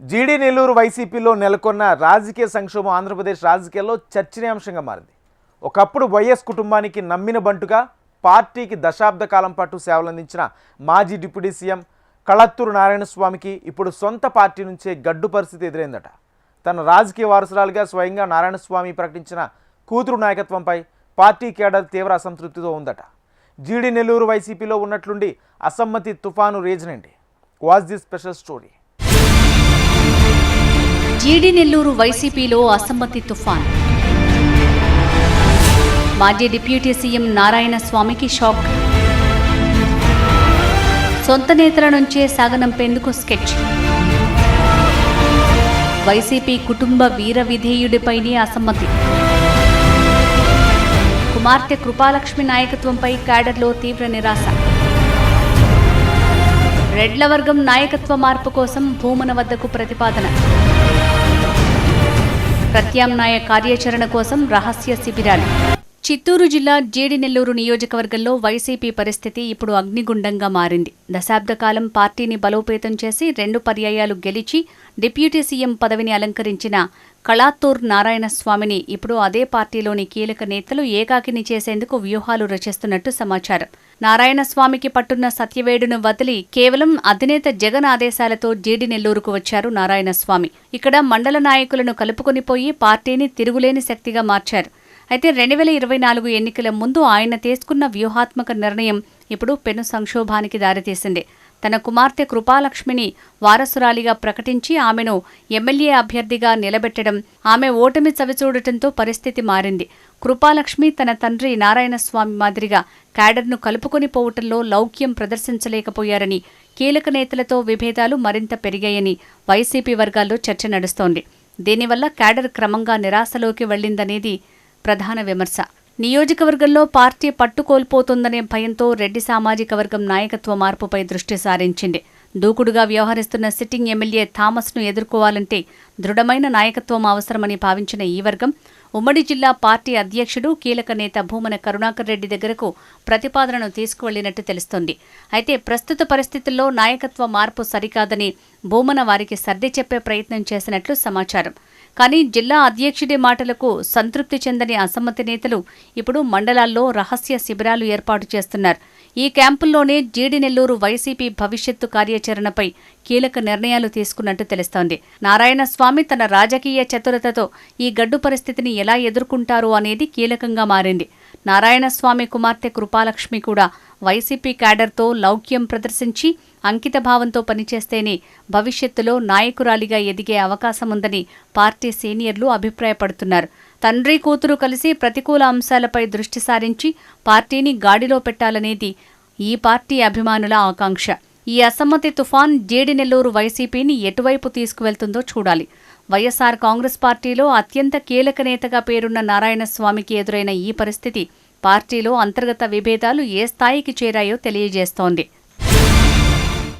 జీడీ నెల్లూరు వైసీపీలో నెలకొన్న రాజకీయ సంక్షోభం ఆంధ్రప్రదేశ్ రాజకీయాల్లో చర్చనీయాంశంగా మారింది. ఒకప్పుడు వైఎస్ కుటుంబానికి నమ్మిన బంటుగా పార్టీకి దశాబ్ద కాలం పాటు సేవలందించిన మాజీ డిప్యూటీ సీఎం కళత్తూరు నారాయణ స్వామికి ఇప్పుడు సొంత పార్టీ నుంచే గడ్డు పరిస్థితి ఎదురైందట. తన రాజకీయ వారసురాలుగా స్వయంగా నారాయణస్వామి ప్రకటించిన కూతురు నాయకత్వంపై పార్టీ కేడర్ తీవ్ర అసంతృప్తితో ఉందట. జీడీ నెల్లూరు వైసీపీలో ఉన్నట్లుండి అసమ్మతి తుఫాను రేజనండి. Was the special story. జీడి నెల్లూరు వైసీపీలో అసమ్మతి తుఫాన్. మాజీ డిప్యూటీ సీఎం నారాయణ స్వామికి షాక్. సొంత నేతల నుంచే సాగనంపేందుకు స్కెచ్. వైసీపీ కుటుంబ వీర విధేయుడిపైనే అసమ్మతి. కుమార్తె కృపాలక్ష్మి నాయకత్వంపై క్యాడర్లో తీవ్ర నిరాశ. రెడ్ల వర్గం నాయకత్వ మార్పు కోసం భూమన వద్దకు ప్రతిపాదన. ప్రత్యామ్నాయ కార్యాచరణ కోసం రహస్య శిబిరాలు. చిత్తూరు జిల్లా జీడినెల్లూరు నియోజకవర్గంలో వైసీపీ పరిస్థితి ఇప్పుడు అగ్నిగుండంగా మారింది. దశాబ్ద కాలం పార్టీని బలోపేతం చేసి రెండు పర్యాయాలు గెలిచి డిప్యూటీ సీఎం పదవిని అలంకరించిన కళాతూర్ నారాయణస్వామిని ఇప్పుడు అదే పార్టీలోని కీలక నేతలు ఏకాకిని చేసేందుకు వ్యూహాలు రచిస్తున్నట్టు సమాచారం. నారాయణస్వామికి పట్టున్న సత్యవేడును వదిలి కేవలం అధినేత జగన్ ఆదేశాలతో జేడినెల్లూరుకు వచ్చారు నారాయణస్వామి. ఇక్కడ మండల నాయకులను కలుపుకొనిపోయి పార్టీని తిరుగులేని శక్తిగా మార్చారు. అయితే రెండు వేల ఇరవై నాలుగు ఎన్నికల ముందు ఆయన తీసుకున్న వ్యూహాత్మక నిర్ణయం ఇప్పుడు పెను సంక్షోభానికి దారితీసింది. తన కుమార్తె కృపాలక్ష్మిని వారసురాలిగా ప్రకటించి ఆమెను ఎమ్మెల్యే అభ్యర్థిగా నిలబెట్టడం ఆమె ఓటమి చవిచూడటంతో పరిస్థితి మారింది. కృపాలక్ష్మి తన తండ్రి నారాయణస్వామి మాదిరిగా క్యాడర్ను కలుపుకొని పోవటంలో లౌక్యం ప్రదర్శించలేకపోయారని కీలక నేతలతో విభేదాలు మరింత పెరిగాయని వైసీపీ వర్గాల్లో చర్చ నడుస్తోంది. దీనివల్ల క్యాడర్ క్రమంగా నిరాశలోకి వెళ్ళిందనేది ప్రధాన విమర్శ. నియోజకవర్గంలో పార్టీ పట్టుకోల్పోతుందనే భయంతో రెడ్డి సామాజిక వర్గం నాయకత్వ మార్పుపై దృష్టి సారించింది. దూకుడుగా వ్యవహరిస్తున్న సిట్టింగ్ ఎమ్మెల్యే థామస్ను ఎదుర్కోవాలంటే దృఢమైన నాయకత్వం అవసరమని భావించిన ఈ వర్గం ఉమ్మడి జిల్లా పార్టీ అధ్యక్షుడు కీలక నేత భూమన కరుణాకర్ రెడ్డి దగ్గరకు ప్రతిపాదనను తీసుకువెళ్ళినట్టు తెలుస్తోంది. అయితే ప్రస్తుత పరిస్థితుల్లో నాయకత్వ మార్పు సరికాదని భూమన వారికి సర్ది చెప్పే ప్రయత్నం చేసినట్లు సమాచారం. కానీ జిల్లా అధ్యక్షుడి మాటలకు సంతృప్తి చెందని అసమ్మతి నేతలు ఇప్పుడు మండలాల్లో రహస్య శిబిరాలు ఏర్పాటు చేస్తున్నారు. ఈ క్యాంపుల్లోనే జీడినెల్లూరు వైసీపీ భవిష్యత్తు కార్యాచరణపై కీలక నిర్ణయాలు తీసుకున్నట్టు తెలుస్తోంది. నారాయణ స్వామి తన రాజకీయ చతురతతో ఈ గడ్డు పరిస్థితిని ఎలా ఎదుర్కొంటారు అనేది కీలకంగా మారింది. నారాయణస్వామి కుమార్తె కృపాలక్ష్మి కూడా వైసీపీ క్యాడర్తో లౌక్యం ప్రదర్శించి అంకితభావంతో పనిచేస్తేనే భవిష్యత్తులో నాయకురాలిగా ఎదిగే అవకాశముందని పార్టీ సీనియర్లు అభిప్రాయపడుతున్నారు. తండ్రి కూతురు కలిసి ప్రతికూల అంశాలపై దృష్టి సారించి పార్టీని గాడిలో పెట్టాలనేది ఈ పార్టీ అభిమానుల ఆకాంక్ష. ఈ అసమ్మతి తుఫాన్ జేడి నెల్లూరు వైసీపీని ఎటువైపు తీసుకువెళ్తుందో చూడాలి. వైఎస్ఆర్ కాంగ్రెస్ పార్టీలో అత్యంత కీలక నేతగా పేరున్న నారాయణ స్వామికి ఎదురైన ఈ పరిస్థితి పార్టీలో అంతర్గత విభేదాలు ఏ స్థాయికి చేరాయో తెలియజేస్తోంది.